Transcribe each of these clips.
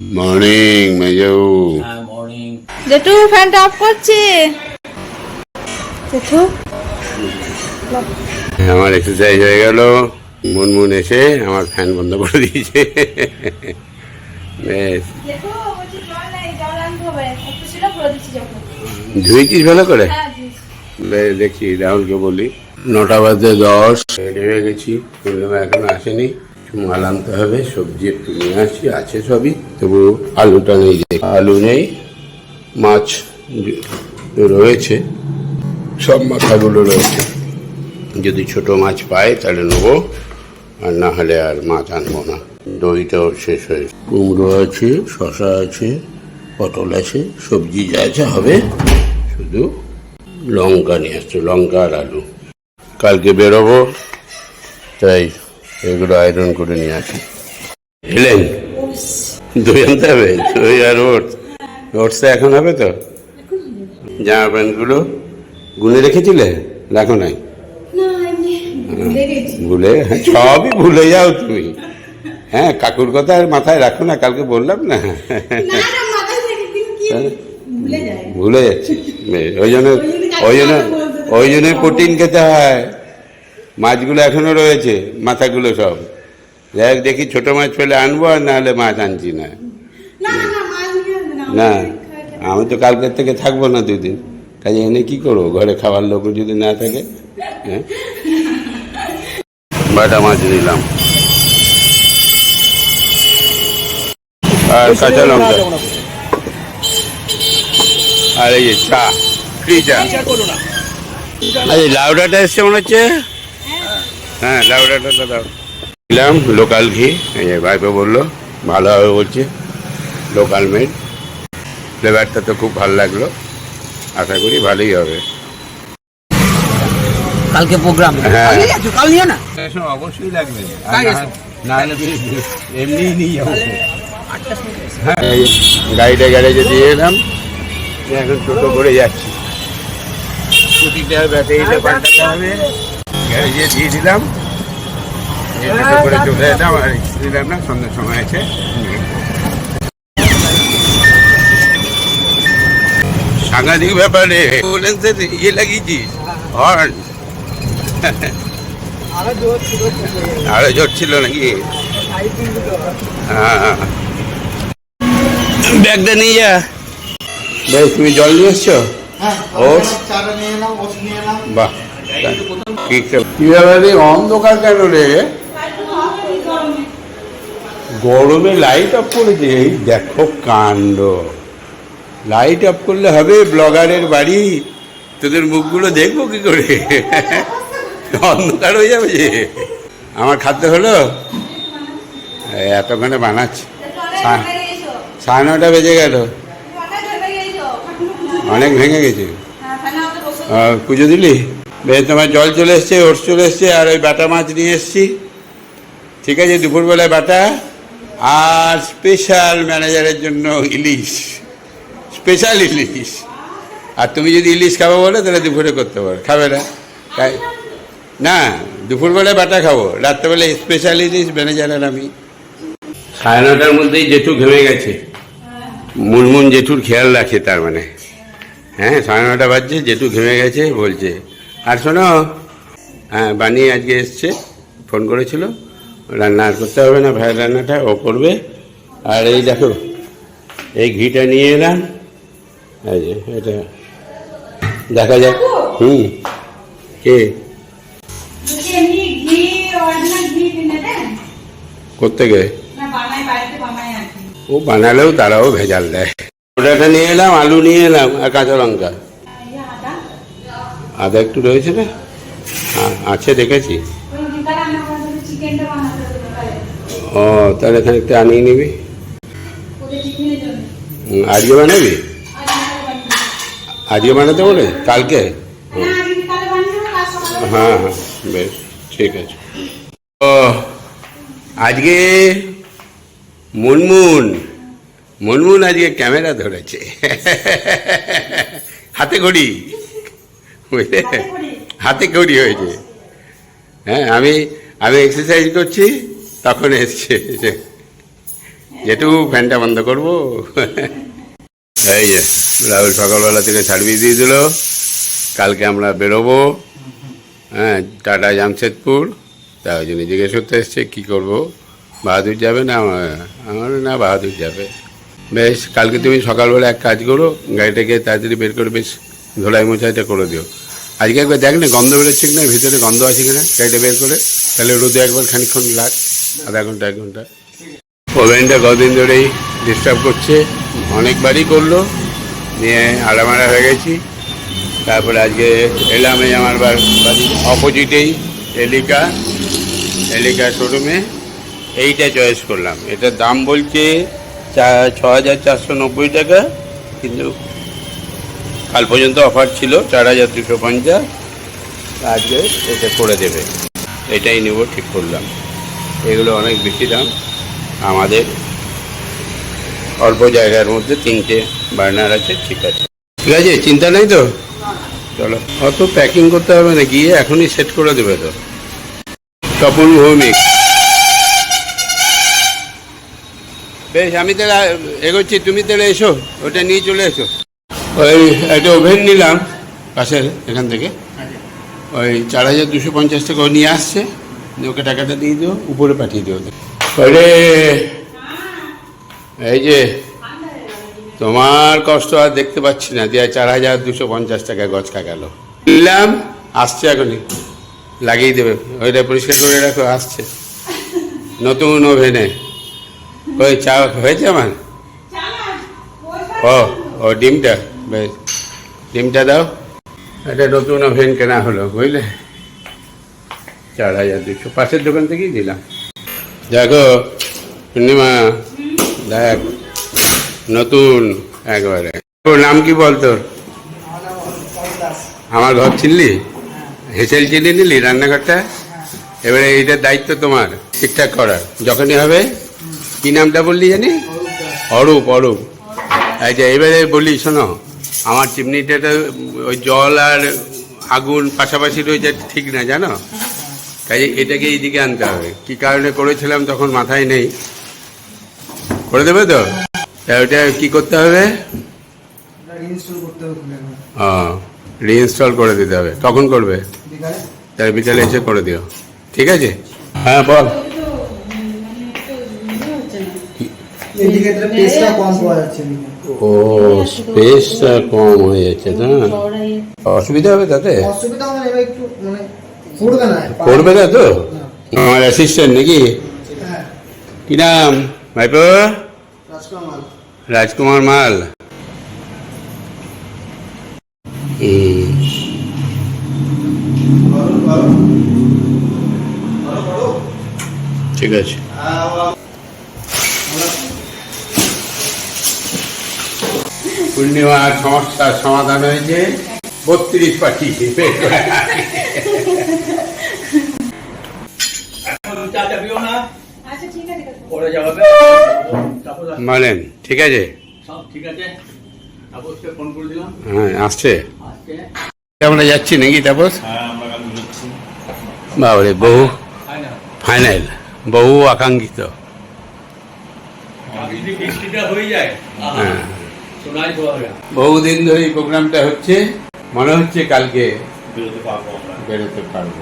Morning মেজৌ হ্যাঁ morning জেঠু ফ্যানটা অফ করছি। জেঠু? আমার এক্সারসাইজ হয়ে গেল। মুনমুন এসে আমার ফ্যান বন্ধ করে দিয়েছে। বেশ। ধুয়েছিস ভালো করে? হ্যাঁ বেশ, দেখছি রাহুলকে বলি। নটা বাজে দশ রেডি হয়ে গেছি। এখনও আসেনি। একটু মাল আনতে হবে, সবজি একটু নিয়ে আসি, আছে সবই। তবু আলুটা নেই আলু নেই, মাছ রয়েছে, সব মাথাগুলো রয়েছে। যদি ছোট মাছ পাই তাহলে নেব, আর না হলে আর মাছ আনব না। দইটাও শেষ হয়ে কুমড়ো আছে শশা আছে, পটল আছে, সবজি যা যা হবে, শুধু লঙ্কা নিয়ে আসছে, লঙ্কা আর আলু। কালকে বেরোবো, তাই এগুলো আয়রন করে নিয়ে আসি। এলেন দই আনতে হবে দই আর ওটস ওটসটা এখন হবে তো? জামা প্যান্টগুলো গুনে রেখেছিলে? রাখো নাই? না ভুলে হ্যাঁ, সবই ভুলে যাও তুমি। হ্যাঁ কাকুর কথা আর মাথায় রাখো না কালকে বললাম না। কি ভুলে যাচ্ছি। ওই জন্য ওই জন্য ওই জন্য প্রোটিন খেতে হয়। মাছগুলো এখনও রয়েছে মাথাগুলো সব। যাই হোক দেখি ছোট মাছ পেলে আনব আর না হলে মাছ আনছি না। না না না মাছ নিয়ে আসবে না না আমি তো কালকের থেকে থাকব না দুদিন। কাজে এনে কি করব? ঘরে খাবার লোক যদি না থাকে হ্যাঁ? বাটা মাছ নিলাম। আর কাঁচা লঙ্কা। আর এই যে চা ফ্রি চা আরে লাউডাটা এসছে মনে হচ্ছে? হ্যাঁ লাউডাটা দাও দিলাম লোকাল ঘি। এই ভাইপো বলল ভালো হবে বলছে লোকাল মেড ফ্লেভারটা তো খুব ভালো লাগল। আশা করি ভালোই হবে। কালকে প্রোগ্রাম হ্যাঁ। কাল নিয়ে নিও না। অবশ্যই লাগবে। না হলে এমনি নিয়ে যাব। হ্যাঁ এই গাড়িটা গ্যারেজে দিয়ে এলাম। এখন টোটো করে যাচ্ছি। স্কুটিটা ব্যাটারিটা পাল্টাতে হবে। দিয়ে দিলাম। করে চলে এলাম আর দিলাম না সন্ধ্যের সময় আছে। সাংঘাতিক ব্যাপারে অ্যাম্বুলেন্সের ইয়ে লাগিয়েছিস? হর্ন আরও জোর ছিল নাকি? হ্যাঁ ব্যাগটা নিয়ে যা। তুমি জল নিয়ে এসছো? ওটস। এলাম। বাহ। অন্ধকার কেন রে? গরমে লাইট অফ করেছে এই দেখো কাণ্ড। লাইট অফ করলে হবে ব্লগারের বাড়ি। তোদের মুখগুলো দেখব কি করে? অন্ধকার হয়ে যাবে যে। আমার খাদ্য হলো? এতক্ষণে বানাচ্ছি। সাড়ে নটা বেজে গেল। অনেক ভেঙে গেছে। আহ, পুজো দিলি? বেশ, তোমার জল চলে এসছে ওটস চলে এসছে, আর ওই বাটা মাছ নিয়ে এসছি। ঠিক আছে, দুপুরবেলায় বাটা, আর স্পেশাল ম্যানেজারের জন্য ইলিশ। স্পেশাল ইলিশ। আর তুমি যদি ইলিশ খাব বলে, তাহলে দুপুরে করতে পারো। খাবে না? তাই না, দুপুরবেলায় বাটা খাব। রাত্রেবেলায় স্পেশাল ইলিশ ম্যানেজারের আমি। সাড়ে নটার মধ্যেই জেঠু ঘেমে গেছে। মুনমুন জেঠুর খেয়াল রাখে তার মানে। হ্যাঁ সাড়ে নটা বাজছে, জেঠু ঘেমে গেছে, বলছে আর শোনো হ্যাঁ বানিয়ে আজকে এসছে ফোন করেছিল রান্না আর করতে হবে না ভাইয়ের রান্নাটা ও করবে। আর এই দেখো এই ঘিটা নিয়ে এলাম এটা দেখা যাক হুম কে? করতে গে ও বানালেও তারাও ভেজাল দেয়। ওটাটা নিয়ে এলাম আলু নিয়ে এলাম আর কাঁচা লঙ্কা। আদা একটু রয়েছে না? আছে, দেখেছি। ও, তাহলে এখানে একটু আনিয়ে নিবি। আজকে বানাবি? আজকে বানাতে বলে? কালকে? হ্যাঁ হ্যাঁ বেশ, ঠিক আছে। ও, আজকে মুনমুন। মুনমুন আজকে ক্যামেরা ধরেছে। হাতে ঘড়ি। বুঝলে হাতে ঘড়ি হয়েছে। হ্যাঁ আমি আমি এক্সারসাইজ করছি তখন এসছে যেটু ফ্যানটা বন্ধ করব। এই যে রাহুল সকালবেলা থেকে সার্ভিস দিয়ে দিল। কালকে আমরা বেরোবো। হ্যাঁ টাটা জামশেদপুর। তা ওই জন্য জিজ্ঞেস করতে এসছে কী করব? বাহাদুর যাবে না? আমার না বাহাদুর যাবে। বেশ কালকে তুমি সকালবেলা এক কাজ করো গাড়িটাকে তাড়াতাড়ি বের করে বেশ ধোলাই মোছাইটা করে দিও। আজকে একবার দেখ না, গন্ধ বেরোচ্ছে কি না, ভিতরে গন্ধ আছে কিনা গাড়িটা বের করে। তাহলে রোদে একবার খানিকক্ষণ লাগ আধা ঘণ্টা, এক ঘণ্টা। ওভেনটা কদিন ধরেই ডিস্টার্ব করছে, অনেকবারই করল, নিয়ে আড়ামারা হয়ে গেছি। তারপরে আজকে এলাম এই আমার বা- বাড়ির অপোজিটেই এলিকা এলিকা শোরুমে এইটা চয়েস করলাম। এটার দাম বলছে চা- ছ হাজার চারশো নব্বই টাকা, কিন্তু কাল পর্যন্ত অফার ছিল চার হাজার দুশো পঞ্চাশ। আজকে এটা করে দেবে। এটাই নেব, ঠিক করলাম। এগুলো অনেক বেশি দাম। আমাদের অল্প জায়গার মধ্যে তিনটে বার্নার আছে, ঠিক আছে। ঠিক আছে, চিন্তা নেই তো? চলো, অত প্যাকিং করতে হবে না, গিয়ে এখনই সেট করে দেবে তো। স্বপন ভৌমিক। বেশ, আমি তাহলে এগোচ্ছি, তুমি তাহলে এসো, ওটা নিয়ে চলে এসো। ওই একটা ওভেন নিলাম পাশের এখান থেকে। ওই চার হাজার দুশো পঞ্চাশ টাকা ও নিয়ে আসছে। ওকে টাকাটা দিয়ে দিও উপরে পাঠিয়ে দিও ওরে! এই যে তোমার কষ্ট আর দেখতে পাচ্ছি না দিয়ে চার হাজার দুশো পঞ্চাশ টাকা গছকা গেল নিলাম আসছে এখনই। লাগিয়ে দেবে। ওইটা পরিষ্কার করে রাখো আসছে। নতুন ওভেনে। ওই চা হয়েছে আমার? ও ও ডিমটা? বেশ ডিমটা দাও। এটা নতুন ওভেন কেনা হলো বুঝলে? চার হাজার দুশো পাশের দোকান থেকেই দিলাম। দেখো পূর্ণিমা দেখ নতুন একবারে। তোর নাম কি বল তোর? আমার ঘর চিনলি? হেসেল চিনি নিলি রান্নাঘরটা? এবারে এইটার দায়িত্ব তোমার ঠিকঠাক করার। যখনই হবে কি নামটা বললি জানি? অরূপ অরূপ। আচ্ছা এবারে বলি শোনো। আমার চিমনিটা তো ওই জল আর আগুন পাশাপাশি রয়েছে ঠিক না জানো? কাজে এটাকে এইদিকে আনতে হবে। কি কারণে করেছিলাম তখন মাথায় নেই। করে দেবে তো? তা ওটা কি করতে হবে। ও রিইনস্টল করে দিতে হবে। কখন করবে। তাহলে বিকালে এসে করে দিও। ঠিক আছে? হ্যাঁ বল। এদিকে তাহলে কম পাওয়া যাচ্ছে ও স্পেসটা কম হয়ে যাচ্ছে না? অসুবিধা হবে তাতে? অসুবিধা হবে একটু মানে পড়বে না করবে না তো? আমার অ্যাসিস্ট্যান্ট নাকি? হ্যাঁ। কি নাম? ভাইপো? রাজকুমার মাল। ঠিক আছে। পূর্ণিমার সমস্যার সমাধান হয়েছে। বত্রিশ পাখি চা চাপিও না। আচ্ছা ঠিক আছে বলেন ঠিক হ্যাঁ আসছে? আমরা যাচ্ছি নাকি তাপস? হ্যাঁ বাবরে বহু ফাইনাল। বহু আকাঙ্ক্ষিত। হয়ে যায় হ্যাঁ। বহুদিন ধরে এই প্রোগ্রামটা হচ্ছে। মনে হচ্ছে কালকে বেরোতে পারব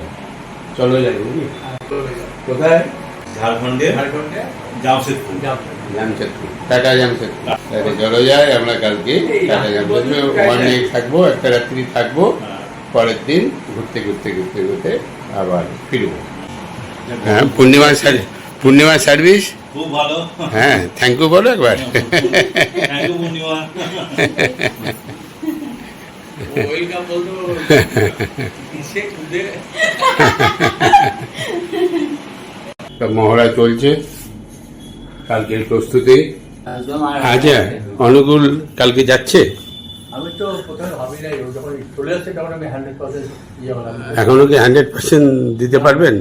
চলো যাই? কোথায়? ঝাড়খণ্ডে। জামশেদপুর। জামশেদপুর। টাটা জামশেদপুর। তাহলে চলো যাই আমরা কালকে টাটা জামশেদপুর থাকব একটা রাত্রি থাকব। পরের দিন ঘুরতে ঘুরতে ঘুরতে ঘুরতে আবার ফিরবো। হ্যাঁ। পূর্ণিমার সার্ভিস পূর্ণিমার সার্ভিস? খুব ভালো। হ্যাঁ থ্যাংক ইউ বলো একবার। মহড়া চলছে কালকের প্রস্তুতি। আচ্ছা অনুকূল কালকে যাচ্ছে? আমি তো প্রথমে ভাবি নাই যখন চলে আসছে তখন আমি হান্ড্রেড পার্সেন্ট ইয়ে এখনও কি হান্ড্রেড পার্সেন্ট দিতে পারবেন?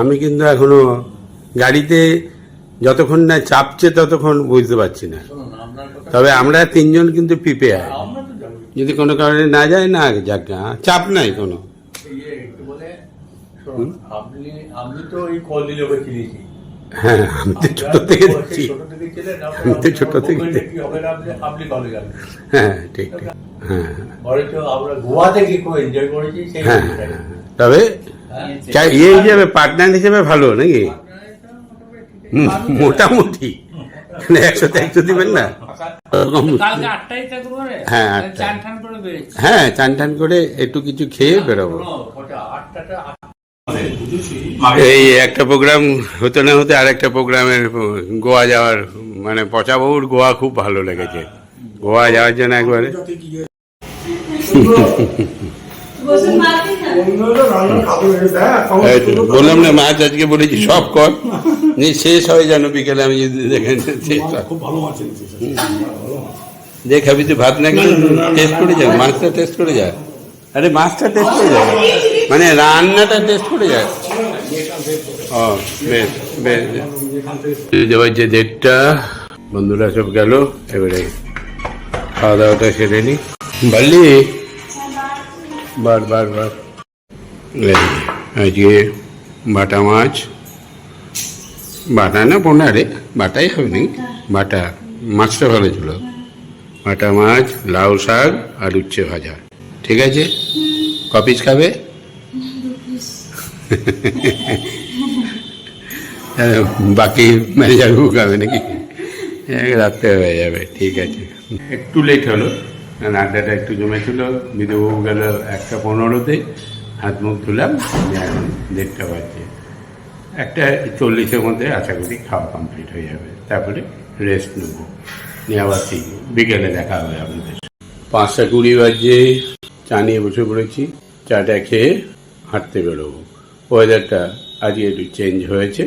আমি কিন্তু এখনও গাড়িতে যতক্ষণ না চাপছে ততক্ষণ বুঝতে পারছি না। তবে আমরা তিনজন কিন্তু প্রিপেয়ার যদি কোনো কারণে না যায় না যাক না। চাপ নাই কোনো। ইয়ে হ্যাঁ আমি তো ছোট থেকে দেখছি। আমি তো ছোট থেকে হ্যাঁ ঠিক ঠিক। হ্যাঁ। সেই হ্যাঁ হ্যাঁ। তবে হ্যাঁ। ইয়ে হিসেবে পার্টনার হিসেবে ভালো নাকি? মোটামুটি। মানে একশোতে একশো দিবেন না? হ্যাঁ, হ্যাঁ চান টান করে একটু কিছু খেয়ে বেরোবো। এই একটা প্রোগ্রাম হতে না হতে আর একটা প্রোগ্রামের গোয়া যাওয়ার মানে পচাবাবুর গোয়া খুব ভালো লেগেছে। গোয়া যাওয়ার জন্য একবারে। বললাম না মাছ আজকে বলেছি সব কর। শেষ হয় যেন বিকেলে আমি যদি দেখেন শেষ হয়। যে খাবি তুই ভাত না টেস্ট করে যায় মাছটা টেস্ট করে যায় আরে মাছটা টেস্ট করে যায় মানে রান্নাটা টেস্ট করে যায় ও বেশ বেশ। যাবার যে ডেটটা বন্ধুরা সব গেল এবারে খাওয়া দাওয়াটা সেরে নি। বাড়লি? বার বার বার। আজকে বাটা মাছ। বাটা না পোনা রে, বাটাই হবে নাকি? বাটা, মাছটা ভালো ছিল। বাটা মাছ, লাউ শাক আর উচ্ছে ভাজা। ঠিক আছে? কপিস খাবে? বাকি ম্যানেজার খাবে নাকি? রাত্রে হয়ে যাবে, ঠিক আছে। একটু লেট হলো আড্ডাটা একটু জমেছিল। বিধুবাবু গেল একটা পনেরোতে। হাত মুখ ধুলাম এখন দেড়টা বাজছে। একটা চল্লিশের মধ্যে আশা করি খাওয়া কমপ্লিট হয়ে যাবে। তারপরে রেস্ট নেব। নিয়ে আবার ঠিক বিকেলে দেখা হবে আপনাদের। পাঁচটা কুড়ি বাজে চা নিয়ে বসে পড়েছি। চাটা খেয়ে হাঁটতে বেরোবো। ওয়েদারটা আজকে একটু চেঞ্জ হয়েছে।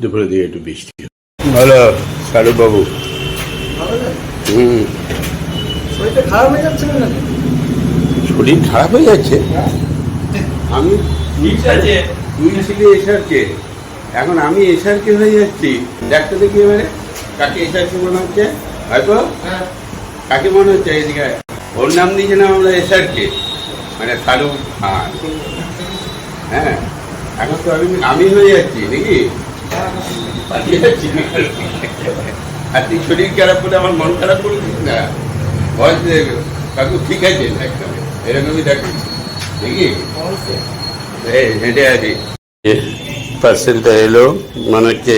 দুপুরে দিকে একটু বৃষ্টি ভালো শাহরুখ বাবু। হুম। শরীরটা খারাপ হয়ে যাচ্ছে শরীর খারাপ হয়ে যাচ্ছে? আমি তুই ছিলি এসআরকে। এখন আমি এসআরকে হয়ে যাচ্ছি। দেখতে দেখি এবারে কাকে এসআরকে মনে হচ্ছে? হয়তো? কাকে মনে হচ্ছে? এদিকে ওর নাম দিয়েছিলাম আমরা এসআরকে? মানে শাহরুখ খান। হ্যাঁ। এখন তো আমি আমি হয়ে যাচ্ছি নাকি? আর তুই শরীর খারাপ করে আমার মন খারাপ করে দিস না। বয়স কাকু ঠিক আছে একদম এরকমই দেখি। পার্সেলটা এলো মনে হচ্ছে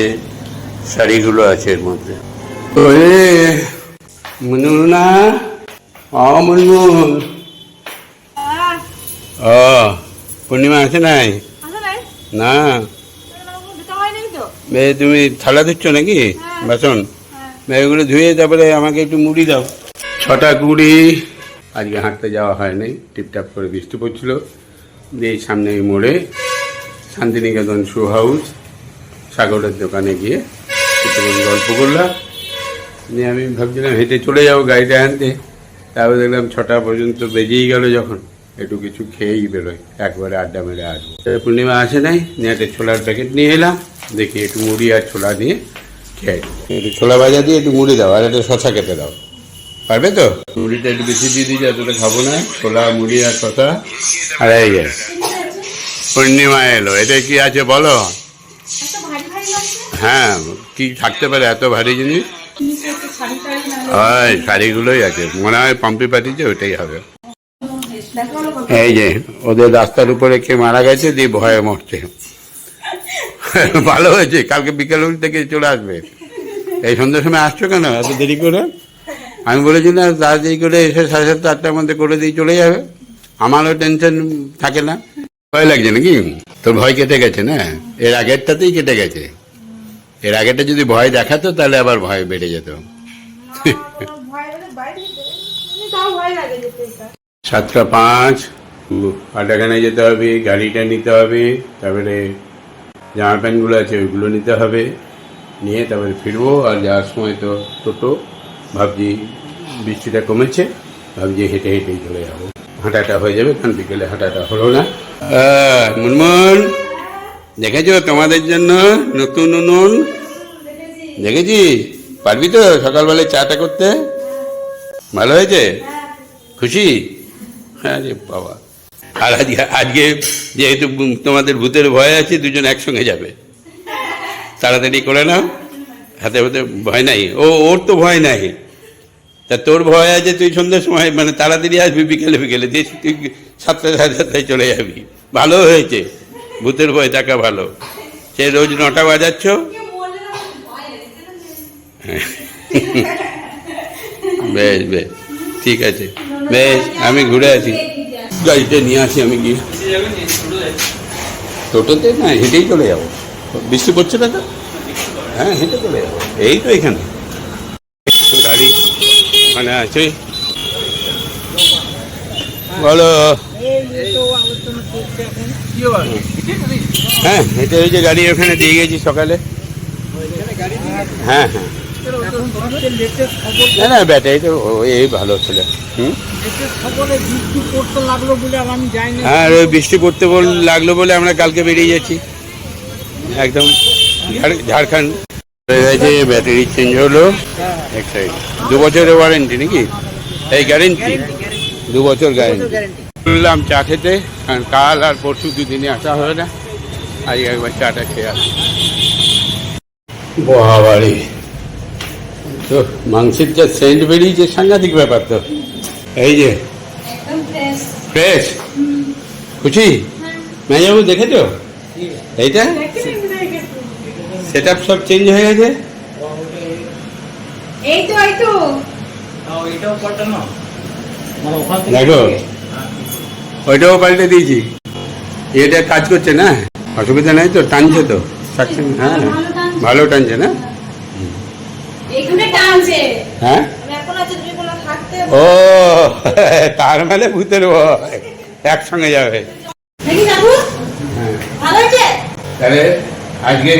শাড়িগুলো আছে এর মধ্যে। ওরে না অ মুনমুন। ও পূর্ণিমা আছে নাই? না। বে তুমি থালা ধুচ্ছ নাকি? বাসন? বে, এগুলো ধুয়ে তারপরে আমাকে একটু মুড়ি দাও। ছটা কুড়ি আজকে হাঁটতে যাওয়া হয়নি টিপটাপ করে বৃষ্টি পড়ছিল। দিয়ে সামনে এই মোড়ে শান্তিনিকেতন শু হাউস, সাগরের দোকানে গিয়ে কিছুক্ষণ গল্প করলাম। নিয়ে আমি ভাবছিলাম, হেঁটে চলে যাব গাড়িটা আনতে। তারপরে দেখলাম ছটা পর্যন্ত বেজেই গেল যখন। একটু কিছু খেয়েই বেরোয় একবারে আড্ডা মেরে আসব। পূর্ণিমা আসে নাই, নিয়ে একটা ছোলার প্যাকেট নিয়ে এলাম। দেখি একটু মুড়ি আর ছোলা দিয়ে খেয়ে একটু ছোলা ভাজা দিয়ে একটু মুড়ি দাও, আর একটা শশা কেটে দাও। পারবে তো? মুড়িটা একটু বেশি দিয়ে দিয়েছি এতটা খাব না। ছোলা, মুড়ি আর শশা আর এই পূর্ণিমা এলো। এটা কি আছে বলো? হ্যাঁ কি থাকতে পারে এত ভারী জিনিস? ওই শাড়িগুলোই আছে। মনে হয় পাম্পি পাঠিয়েছে, ওইটাই হবে। এই যে, ওদের রাস্তার উপরে কে মারা গেছে, দিয়ে ভয়ে মরছে। ভালো হয়েছে, কালকে বিকেল থেকে চলে আসবে। এই সন্ধ্যার সময় আসছো কেন? এত দেরি করে? আমি বলেছি, না, তাড়াতাড়ি করে এসে সাড়ে সাতটা, আটটার মধ্যে করে দিয়ে চলে যাবে। আমারও টেনশন থাকে না। ভয় লাগছে নাকি? তোর ভয় কেটে গেছে না? এর আগেরটাতেই কেটে গেছে। এর আগেরটা যদি ভয় দেখাতো, তাহলে আবার ভয় বেড়ে যেত। সাতটা পাঁচ পাটাখানায় যেতে হবে, গাড়িটা নিতে হবে, তারপরে জামা প্যান্টগুলো আছে, ওইগুলো নিতে হবে। নিয়ে তারপরে ফিরবো, আর যাওয়ার সময় তো টোটো। ভাবছি বৃষ্টিটা কমেছে, ভাবছি হেঁটে হেঁটেই চলে যাব। হাঁটাটা হয়ে যাবে কারণ বিকেলে হাঁটাটা হলো না। মুনমুন, দেখেছ তোমাদের জন্য নতুন উনুন? দেখেছি? পারবি তো সকালবেলায় চাটা করতে? ভালো হয়েছে? খুশি? হ্যাঁ রে বাবা। আর আজকে আজকে যেহেতু তোমাদের ভূতের ভয় আছে, দুজন একসঙ্গে যাবে। তাড়াতাড়ি করে নাও। হাতে হাতে ভয় নাই। ও, ওর তো ভয় নাই। তা তোর ভয় আছে তুই সন্ধ্যের সময় মানে তাড়াতাড়ি আসবি, বিকেলে বিকেলে। দিয়ে তুই সাতটা, সাড়ে সাতটায় চলে যাবি। ভালো হয়েছে। ভূতের ভয় থাকা ভালো। সে রোজ নটা বাজাচ্ছ। বেশ বেশ। ঠিক আছে। বেশ, আমি ঘুরে আছি গাড়িটা নিয়ে আসি আমি গিয়ে। টোটোতে না হেঁটেই চলে যাব। বৃষ্টি পড়ছে না তো? হ্যাঁ হেঁটে চলে যাব। এই তো এখানে। গাড়ি মানে আছে। বলো। হ্যাঁ হেঁটে যে গাড়ি ওখানে দিয়ে গেছি সকালে। হ্যাঁ হ্যাঁ। না না ব্যাটারি তো এই ভালো ছিল। হ্যাঁ ওই বৃষ্টি পড়তে লাগল বলে আমরা কালকে বেরিয়ে যাচ্ছি। একদম ঝাড়- ঝাড়খণ্ড। হয়ে গেছে, ব্যাটারি চেঞ্জ হলো দু বছরের ওয়ারেন্টি নাকি? এই গ্যারেন্টি দু বছর গ্যারেন্টি বললাম চা খেতে, কারণ কাল আর পরশু দুদিনে আসা হবে না। আজ একবার চাটা খেয়ে আসি। বাবারে তো, মাংসের যা সেন্ট বেরিয়েছে, সাংঘাতিক ব্যাপার তো। এই যে ফ্রেশ খুশি? মেজাবু দেখেছ? এইটা? সেট আপ সব চেঞ্জ হয়ে গেছে? এই তো এই তো। এটাও পাল্টানো। মানে ওখান দেখো ওইটাও পাল্টে দিয়েছি। এটা কাজ করছে না? অসুবিধা নাই তো টানছে তো। সাকসেস। হ্যাঁ ভালো টানছে। না? এখানে টানছে। হ্যাঁ? আমি এখন আছে তুমি কোনো থাকতে। ও তার মানে ভূতের ভয়। একসঙ্গে যাবে। হ্যাঁ। তাহলে আজকে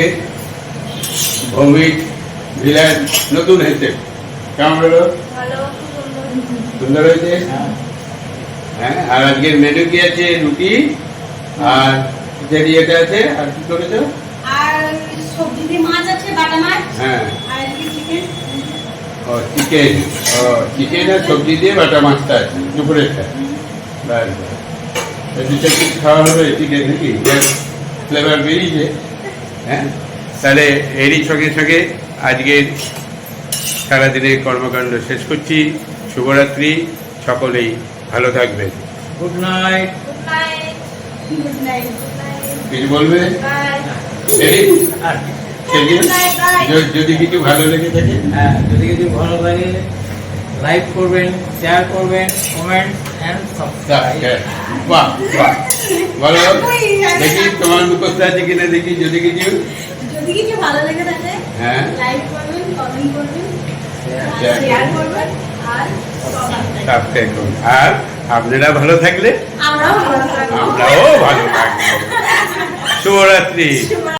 ভৌমিক ভিলেন নতুন হয়েছে। কেমন হলো? সুন্দর। হয়েছে? হ্যাঁ। আর আজকের মেনু কি আছে? রুটি? আর খিচুড়ি ইয়েটা আছে? আর কি করেছ? আর সবজি দিয়ে মাছ আছে বাটা মাছ। হ্যাঁ। আর চিকেন ও চিকেন ও চিকেন আর সবজি দিয়ে বাটা মাছটা আছে দুপুরেরটা। ব্যাস ব্যাস। দুটো পিস খাওয়া হবে চিকেন নাকি? ফ্লেভার বেরিয়েছে। হ্যাঁ? তাহলে এরই সঙ্গে সঙ্গে আজকের সারাদিনের কর্মকাণ্ড শেষ করছি। শুভরাত্রি সকলেই ভালো থাকবেন। Good night good night good night good night কিছু বলবে যদি কিছু ভালো লেগে থাকে? হ্যাঁ যদি কিছু ভালো লাগে লাইক করবেন শেয়ার করবেন কমেন্ট অ্যান্ড সাবস্ক্রাইব বাহ বাহ। বলো দেখি তোমার মুখস্থ আছে কিনা দেখি যদি কিছু। যদি কিছু ভালো লেগে থাকে হ্যাঁ। লাইক করবেন কমেন্ট করবেন শেয়ার করবেন আর সাবস্ক্রাইব করুন। আর আপনারা ভালো থাকলে? আমরাও ভালো থাকব। আমরাও ভালো থাকব। শুভরাত্রি।